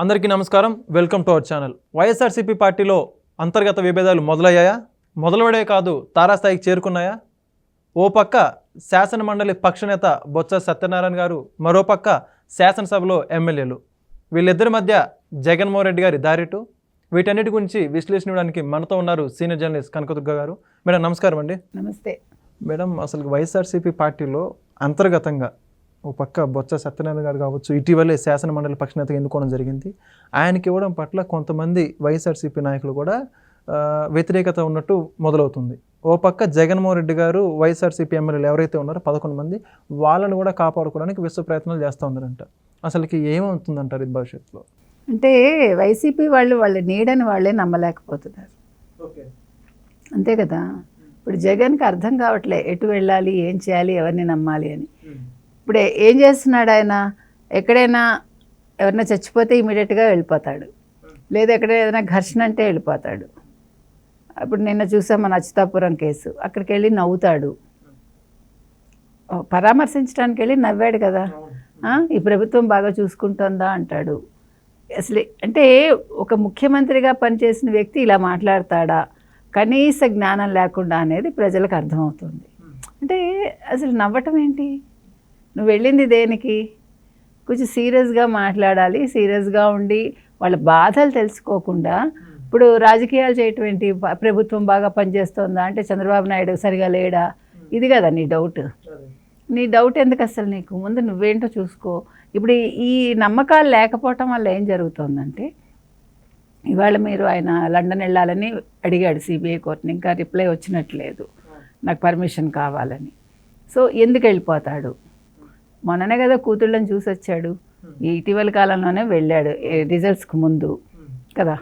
అందరికీ నమస్కారం. Welcome to our channel. YSRCP పార్టీలో అంతర్గత విభేదాలు మొదలయ్యాయా? మొదలవడే కాదు తారాస్థాయికి చేరుకున్నాయా? ఓ పక్క శాసన మండలి పక్షనేత బొత్స సత్యనారాయణ గారు మరో పక్క శాసనసభలో ఎమ్మెల్యేలు. వీళ్ళిద్దరి మధ్య జగన్మోహన్ రెడ్డి గారి దారిటు. వీటన్నిటి గురించి విశ్లేషణ ఇవ్వడానికి మనతో ఉన్నారు సీనియర్ జర్నలిస్ట్ కనకదుర్గ గారు. మేడం నమస్కారం అండి. నమస్తే. మేడం అసలు వైఎస్ఆర్సీపీ పార్టీలో అంతర్గతంగా ఓ పక్క బొత్స సత్యనారాయణ గారు కావచ్చు ఇటీవలే శాసన మండలి పక్షనేతగా ఎన్నుకోవడం జరిగింది. ఆయనకి ఇవ్వడం పట్ల కొంతమంది వైఎస్ఆర్సీపీ నాయకులు కూడా వ్యతిరేకత ఉన్నట్టు మొదలవుతుంది. ఓ పక్క జగన్మోహన్ రెడ్డి గారు వైఎస్ఆర్సీపీ ఎమ్మెల్యేలు ఎవరైతే ఉన్నారో పదకొండు మంది వాళ్ళని కూడా కాపాడుకోవడానికి విశ్వ ప్రయత్నాలు చేస్తూ ఉన్నారంట. అసలుకి ఏమవుతుందంటారు ఇది భవిష్యత్తులో? అంటే వైసీపీ వాళ్ళు వాళ్ళ నీడని వాళ్ళే నమ్మలేకపోతున్నారు. అంతే కదా? ఇప్పుడు జగన్కి అర్థం కావట్లే ఎటు వెళ్ళాలి ఏం చేయాలి ఎవరిని నమ్మాలి అని. ఇప్పుడు ఏం చేస్తున్నాడు ఆయన? ఎక్కడైనా ఎవరైనా చచ్చిపోతే ఇమీడియట్గా వెళ్ళిపోతాడు. లేదా ఎక్కడ ఏదైనా ఘర్షణ అంటే వెళ్ళిపోతాడు. అప్పుడు నిన్న చూసాం మన అచ్యుతాపురం కేసు. అక్కడికి వెళ్ళి నవ్వుతాడు. పరామర్శించడానికి వెళ్ళి నవ్వాడు కదా. ఈ ప్రభుత్వం బాగా చూసుకుంటుందా అంటాడు. అసలు అంటే ఒక ముఖ్యమంత్రిగా పనిచేసిన వ్యక్తి ఇలా మాట్లాడతాడా? కనీస జ్ఞానం లేకుండా అనేది ప్రజలకు అర్థమవుతుంది. అంటే అసలు నవ్వటం ఏంటి? నువ్వు వెళ్ళింది దేనికి? కొంచెం సీరియస్గా మాట్లాడాలి సీరియస్గా ఉండి వాళ్ళ బాధలు తెలుసుకోకుండా ఇప్పుడు రాజకీయాలు చేయటం ఏంటి? ప్రభుత్వం బాగా పనిచేస్తుందా? అంటే చంద్రబాబు నాయుడు సరిగా లేడా? ఇది కదా నీ డౌట్ నీ డౌట్ ఎందుకు అసలు నీకు? ముందు నువ్వేంటో చూసుకో. ఇప్పుడు ఈ- ఈ నమ్మకాలు లేకపోవటం వల్ల ఏం జరుగుతుందంటే ఇవాళ మీరు ఆయన లండన్ వెళ్ళాలని అడిగాడు సిబిఐ కోర్టుని ఇంకా రిప్లై వచ్చినట్లేదు. నాకు పర్మిషన్ కావాలని. సో ఎందుకు వెళ్ళిపోతాడు? మొన్ననే కదా కూతుళ్ళని చూసి వచ్చాడు ఈ ఇటీవల కాలంలోనే వెళ్ళాడు రిజల్ట్స్కి ముందు. కదా?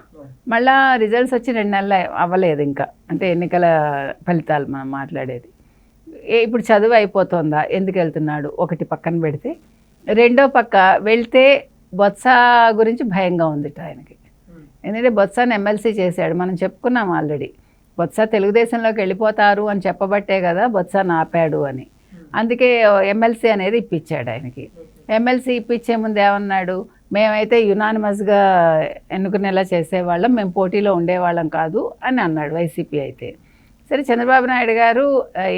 మళ్ళా రిజల్ట్స్ వచ్చి రెండు నెలలు అవ్వలేదు ఇంకా. అంటే ఎన్నికల ఫలితాలు మనం మాట్లాడేది. ఏ ఇప్పుడు చదువు అయిపోతుందా? ఎందుకు వెళ్తున్నాడు? ఒకటి పక్కన పెడితే. రెండో పక్క వెళ్తే బొత్స గురించి భయంగా ఉంది ఆయనకి. ఎందుకంటే బొత్సాని ఎమ్మెల్సీ చేశాడు. మనం చెప్పుకున్నాం ఆల్రెడీ. బొత్స తెలుగుదేశంలోకి వెళ్ళిపోతారు అని చెప్పబట్టే కదా బొత్సాని ఆపాడు అని. అందుకే ఎమ్మెల్సీ అనేది ఇప్పించాడు ఆయనకి. ఎమ్మెల్సీ ఇప్పించే ముందు ఏమన్నాడు మేమైతే యునానిమస్గా ఎన్నుకునేలా చేసేవాళ్ళం మేము పోటీలో ఉండేవాళ్ళం కాదు అని అన్నాడు వైసీపీ అయితే. సరే చంద్రబాబు నాయుడు గారు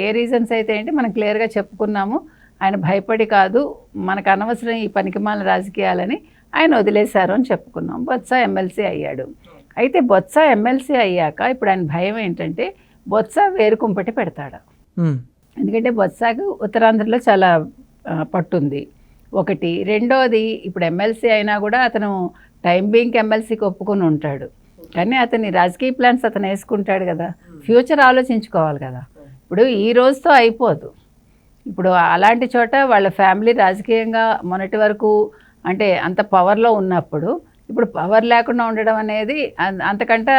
ఏ రీజన్స్ అయితే ఏంటి మనం క్లియర్గా చెప్పుకున్నాము. ఆయన భయపడి కాదు మనకు అనవసరం ఈ పనికిమాల రాజకీయాలని ఆయన వదిలేశారు అని చెప్పుకున్నాం. బొత్స ఎమ్మెల్సీ అయ్యాడు. అయితే బొత్స ఎమ్మెల్సీ అయ్యాక ఇప్పుడు ఆయన భయం ఏంటంటే బొత్స వేరుకుంపటి పెడతాడు. ఎందుకంటే బొత్సాకు ఉత్తరాంధ్రలో చాలా పట్టుంది. ఒకటి. రెండోది ఇప్పుడు ఎమ్మెల్సీ అయినా కూడా అతను టైం బీయింగ్ ఎమ్మెల్సీకి ఒప్పుకొని ఉంటాడు. కానీ అతని రాజకీయ ప్లాన్స్ అతను వేసుకుంటాడు కదా. ఫ్యూచర్ ఆలోచించుకోవాలి కదా. ఇప్పుడు ఈ రోజుతో అయిపోదు. ఇప్పుడు అలాంటి చోట వాళ్ళ ఫ్యామిలీ రాజకీయంగా మొన్నటి వరకు అంటే అంత పవర్లో ఉన్నప్పుడు ఇప్పుడు పవర్ లేకుండా ఉండడం అనేది అంతకంటే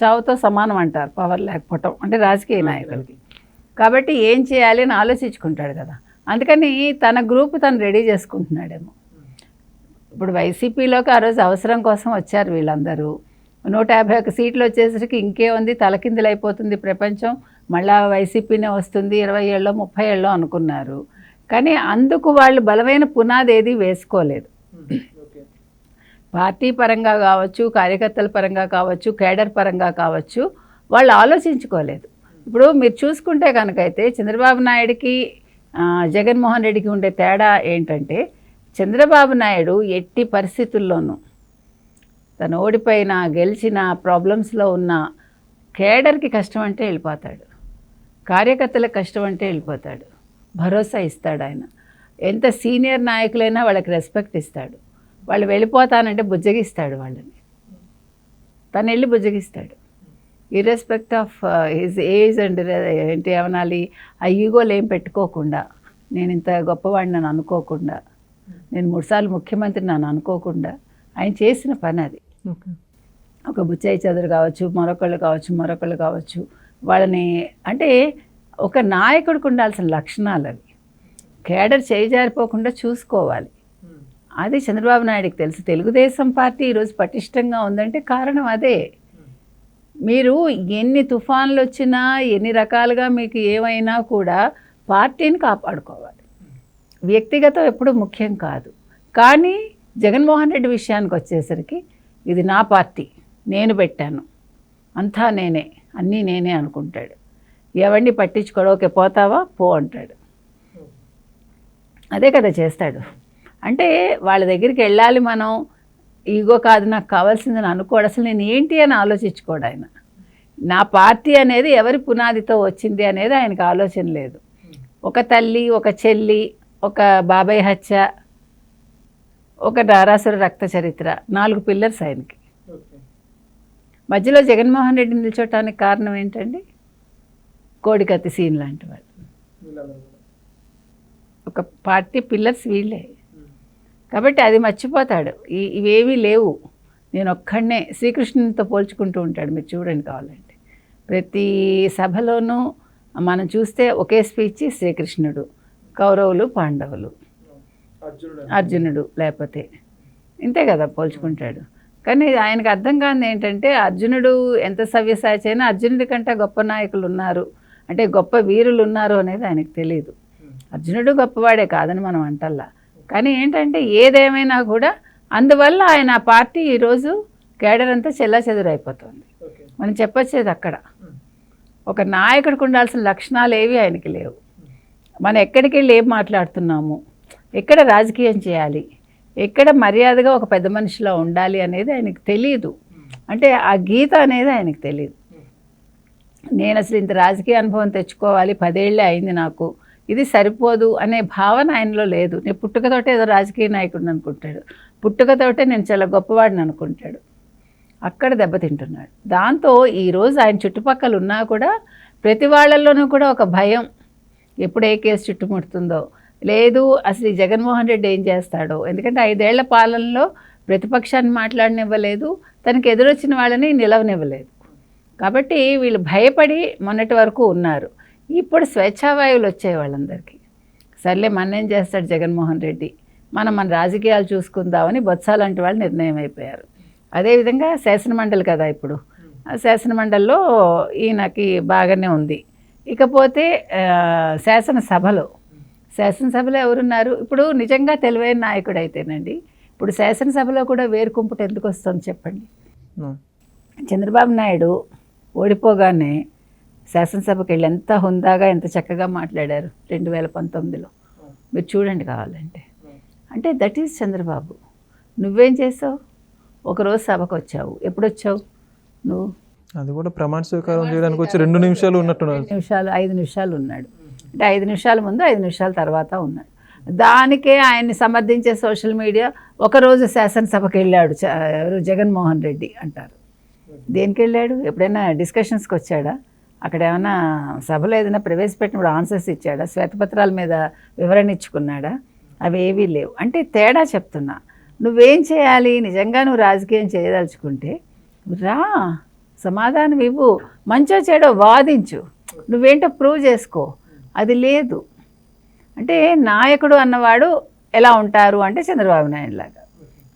చావుతో సమానం అంటారు. పవర్ లేకపోవటం. అంటే రాజకీయ నాయకులకి. కాబట్టి ఏం చేయాలి అని ఆలోచించుకుంటాడు కదా. అందుకని తన గ్రూప్ తను రెడీ చేసుకుంటున్నాడేమో. ఇప్పుడు వైసీపీలోకి ఆ రోజు అవసరం కోసం వచ్చారు వీళ్ళందరూ. నూట యాభై ఒక సీట్లు వచ్చేసరికి ఇంకే ఉంది తలకిందులైపోతుంది ప్రపంచం. మళ్ళా వైసీపీనే వస్తుంది ఇరవై ఏళ్ళలో ముప్పై ఏళ్ళలో అనుకున్నారు. కానీ అందుకు వాళ్ళు బలమైన పునాది ఏది వేసుకోలేదు. పార్టీ పరంగా కావచ్చు కార్యకర్తల పరంగా కావచ్చు కేడర్ పరంగా కావచ్చు వాళ్ళు ఆలోచించుకోలేదు. ఇప్పుడు మీరు చూసుకుంటే కనుకైతే చంద్రబాబు నాయుడికి జగన్మోహన్ రెడ్డికి ఉండే తేడా ఏంటంటే చంద్రబాబు నాయుడు ఎట్టి పరిస్థితుల్లోనూ తను ఓడిపోయిన గెలిచిన ప్రాబ్లమ్స్లో ఉన్న కేడర్కి కష్టం అంటే వెళ్ళిపోతాడు. కార్యకర్తలకు కష్టం అంటే వెళ్ళిపోతాడు. భరోసా ఇస్తాడు ఆయన. ఎంత సీనియర్ నాయకులైనా వాళ్ళకి రెస్పెక్ట్ ఇస్తాడు. వాళ్ళు వెళ్ళిపోతానంటే బుజ్జగిస్తాడు వాళ్ళని. తను వెళ్ళి బుజ్జగిస్తాడు. Irrespective of his age and ఏంటి ఏమనాలి? ఆ ఈగోలు ఏం పెట్టుకోకుండా నేను ఇంత గొప్పవాడిని నన్ను అనుకోకుండా నేను మూడుసార్లు ముఖ్యమంత్రి నన్ను అనుకోకుండా ఆయన చేసిన పని అది. ఒక బుచ్చయ్య చదురు కావచ్చు మరొకళ్ళు కావచ్చు మరొకళ్ళు కావచ్చు వాళ్ళని అంటే ఒక నాయకుడికి ఉండాల్సిన లక్షణాలు అవి. కేడర్ చేయి జారిపోకుండా చూసుకోవాలి. అది చంద్రబాబు నాయుడుకి తెలుసు. తెలుగుదేశం పార్టీ ఈరోజు పటిష్టంగా ఉందంటే కారణం అదే. మీరు ఎన్ని తుఫాన్లు వచ్చినా ఎన్ని రకాలుగా మీకు ఏమైనా కూడా పార్టీని కాపాడుకోవాలి. వ్యక్తిగతం ఎప్పుడు ముఖ్యం కాదు. కానీ జగన్మోహన్ రెడ్డి విషయానికి వచ్చేసరికి ఇది నా పార్టీ నేను పెట్టాను. అంతా నేనే అన్నీ నేనే అనుకుంటాడు. ఎవరిని పట్టించుకోడు ఓకే పోతావా? పో అంటాడు. అదే కదా చేస్తాడు. అంటే వాళ్ళ దగ్గరికి వెళ్ళాలి మనం ఈగో కాదు నాకు కావాల్సిందని అనుకోడు అసలు నేను ఏంటి అని ఆలోచించుకోడు ఆయన. నా పార్టీ అనేది ఎవరి పునాదితో వచ్చింది అనేది ఆయనకు ఆలోచన లేదు. ఒక తల్లి ఒక చెల్లి ఒక బాబాయ్ హత్య ఒక డారాసుర రక్త చరిత్ర నాలుగు పిల్లర్స్ ఆయనకి. మధ్యలో జగన్మోహన్ రెడ్డి నిల్చోటానికి కారణం ఏంటండి? కోడికత్తి సీన్ లాంటి వాళ్ళు. ఒక పార్టీ పిల్లర్స్ వీళ్ళే. కాబట్టి అది మర్చిపోతాడు. ఈ ఇవేవీ లేవు. నేను ఒక్కడనే శ్రీకృష్ణునితో పోల్చుకుంటూ ఉంటాడు. మీరు చూడండి కావాలంటే. ప్రతి సభలోనూ మనం చూస్తే ఒకే స్పీచ్ శ్రీకృష్ణుడు కౌరవులు పాండవులు. అర్జునుడు. లేకపోతే. ఇంతే కదా పోల్చుకుంటాడు. కానీ ఆయనకు అర్థం కాని ఏంటంటే అర్జునుడు ఎంత సవ్యసాచి అయినా అర్జునుడి కంటే గొప్ప నాయకులు ఉన్నారు. అంటే గొప్ప వీరులు ఉన్నారు అనేది ఆయనకు తెలియదు అర్జునుడు గొప్పవాడే కాదని మనం అంటల్లా. కానీ ఏంటంటే ఏదేమైనా కూడా అందువల్ల ఆయన ఆ పార్టీ ఈరోజు కేడర్ అంతా చెల్లా చెదురైపోతుంది మనం చెప్పొచ్చేది అక్కడ. ఒక నాయకుడికి ఉండాల్సిన లక్షణాలు ఏవి ఆయనకి లేవు. మనం ఎక్కడికి వెళ్ళి ఏం మాట్లాడుతున్నాము? ఎక్కడ రాజకీయం చేయాలి? ఎక్కడ మర్యాదగా ఒక పెద్ద మనిషిలో ఉండాలి అనేది ఆయనకు తెలియదు అంటే ఆ గీత అనేది ఆయనకు తెలియదు నేను అసలు ఇంత రాజకీయ అనుభవం తెచ్చుకోవాలి పదేళ్ళే అయింది నాకు. ఇది సరిపోదు అనే భావన ఆయనలో లేదు. నేను పుట్టుకతోటే ఏదో రాజకీయ నాయకుడిని అనుకుంటాడు. పుట్టుకతోటే నేను చాలా గొప్పవాడిని అనుకుంటాడు. అక్కడ దెబ్బతింటున్నాడు దాంతో ఈరోజు ఆయన చుట్టుపక్కల ఉన్నా కూడా ప్రతి వాళ్ళల్లోనూ కూడా ఒక భయం. ఎప్పుడు ఏ కేసు చుట్టుముడుతుందో. లేదు అసలు ఈ జగన్మోహన్ రెడ్డి ఏం చేస్తాడో. ఎందుకంటే ఐదేళ్ళ పాలనలో ప్రతిపక్షాన్ని మాట్లాడనివ్వలేదు. తనకి ఎదురొచ్చిన వాళ్ళని నిలవనివ్వలేదు. కాబట్టి వీళ్ళు భయపడి మొన్నటి వరకు ఉన్నారు. ఇప్పుడు స్వేచ్ఛావాయువులు వచ్చాయి వాళ్ళందరికీ. సర్లే మన ఏం చేస్తాడు జగన్మోహన్ రెడ్డి? మనం మన రాజకీయాలు చూసుకుందామని బొత్స లాంటి వాళ్ళు నిర్ణయం అయిపోయారు. అదేవిధంగా శాసనమండలి కదా ఇప్పుడు. ఆ శాసనమండలిలో ఈయనకి బాగానే ఉంది. ఇకపోతే శాసనసభలో శాసనసభలో ఎవరున్నారు? ఇప్పుడు నిజంగా తెలివైన నాయకుడు అయితేనండి ఇప్పుడు శాసనసభలో కూడా వేరుకుంపుట ఎందుకు వస్తుంది చెప్పండి. చంద్రబాబు నాయుడు ఓడిపోగానే శాసనసభకి వెళ్ళి ఎంత హుందాగా ఎంత చక్కగా మాట్లాడారు రెండు వేల పంతొమ్మిదిలో. మీరు చూడండి కావాలంటే. అంటే దట్ ఈజ్ చంద్రబాబు. నువ్వేం చేసావు? ఒకరోజు సభకు వచ్చావు. ఎప్పుడు వచ్చావు నువ్వు? అది కూడా ప్రమాణ స్వీకారం చేయడానికి వచ్చి రెండు నిమిషాలు ఉన్నట్టున్నారు. ఐదు నిమిషాలు ఐదు నిమిషాలు ఉన్నాడు. అంటే ఐదు నిమిషాల ముందు ఐదు నిమిషాల తర్వాత ఉన్నాడు. దానికే ఆయన్ని సమర్థించే సోషల్ మీడియా ఒకరోజు శాసనసభకి వెళ్ళాడు చ- ఎవరు? జగన్మోహన్ రెడ్డి అంటారు. దేనికి వెళ్ళాడు ఎప్పుడైనా డిస్కషన్స్కి వచ్చాడా? అక్కడ ఏమైనా సభలో ఏదైనా ప్రవేశపెట్టినప్పుడు ఆన్సర్స్ ఇచ్చాడా? శ్వేతపత్రాల మీద వివరణ ఇచ్చుకున్నాడా? అవి ఏవీ లేవు. అంటే తేడా చెప్తున్నా. నువ్వేం చేయాలి? నిజంగా నువ్వు రాజకీయం చేయదలుచుకుంటే రా. సమాధానం ఇవ్వు. మంచో చెడో వాదించు. నువ్వేంటో ప్రూవ్ చేసుకో. అది లేదు. అంటే నాయకుడు అన్నవాడు ఎలా ఉంటారు అంటే చంద్రబాబు నాయుడు లాగా.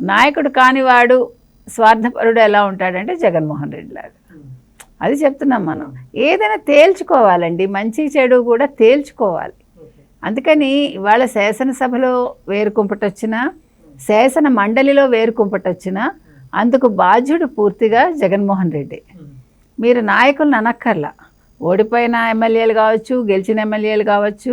నాయకుడు కానివాడు స్వార్థపరుడు ఎలా ఉంటాడంటే జగన్మోహన్ రెడ్డి లాగా. అది చెప్తున్నాం మనం. ఏదైనా తేల్చుకోవాలండి. మంచి చెడు కూడా తేల్చుకోవాలి. అందుకని ఇవాళ శాసనసభలో వేరుకుంపటొచ్చినా శాసన మండలిలో వేరుకుంపటొచ్చినా అందుకు బాధ్యుడు పూర్తిగా జగన్మోహన్ రెడ్డి. మీరు నాయకులను అనక్కర్లా. ఓడిపోయిన ఎమ్మెల్యేలు కావచ్చు గెలిచిన ఎమ్మెల్యేలు కావచ్చు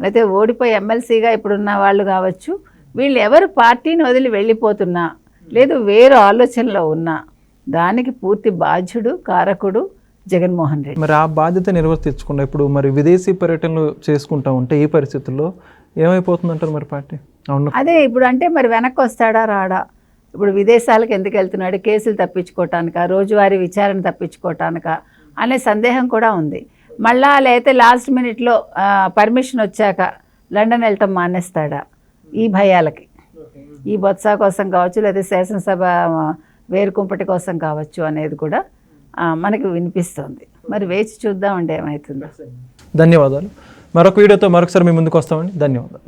లేకపోతే ఓడిపోయి ఎమ్మెల్సీగా ఇప్పుడున్న వాళ్ళు కావచ్చు వీళ్ళు ఎవరు పార్టీని వదిలి వెళ్ళిపోతున్నా లేదు వేరు ఆలోచనలో ఉన్నా దానికి పూర్తి బాధ్యుడు కారకుడు జగన్మోహన్ రెడ్డి. మరి ఆ బాధ్యత నిర్వర్తించకుండా ఇప్పుడు మరి విదేశీ పర్యటనలు చేసుకుంటా ఉంటే ఈ పరిస్థితుల్లో ఏమైపోతుందంటారు మరి పార్టీ? అవును. అదే ఇప్పుడు అంటే మరి వెనక్కి వస్తాడా రాడా? ఇప్పుడు విదేశాలకు ఎందుకు వెళ్తున్నాడు? కేసులు తప్పించుకోవటానిక రోజువారీ విచారణ తప్పించుకోవటానిక అనే సందేహం కూడా ఉంది. మళ్ళా లేకపోతే లాస్ట్ మినిట్లో పర్మిషన్ వచ్చాక లండన్ వెళ్ళటం మానేస్తాడా? ఈ భయాలకి. ఈ బొత్స కోసం కావచ్చు లేదా శాసనసభ వేరుకుంపటి కోసం కావచ్చు అనేది కూడా మనకు మనకి వినిపిస్తుంది. మరి వేచి చూద్దామండి ఏమవుతుందో ధన్యవాదాలు. మరొక వీడియోతో మరొకసారి మీ ముందుకు వస్తామండి. ధన్యవాదాలు.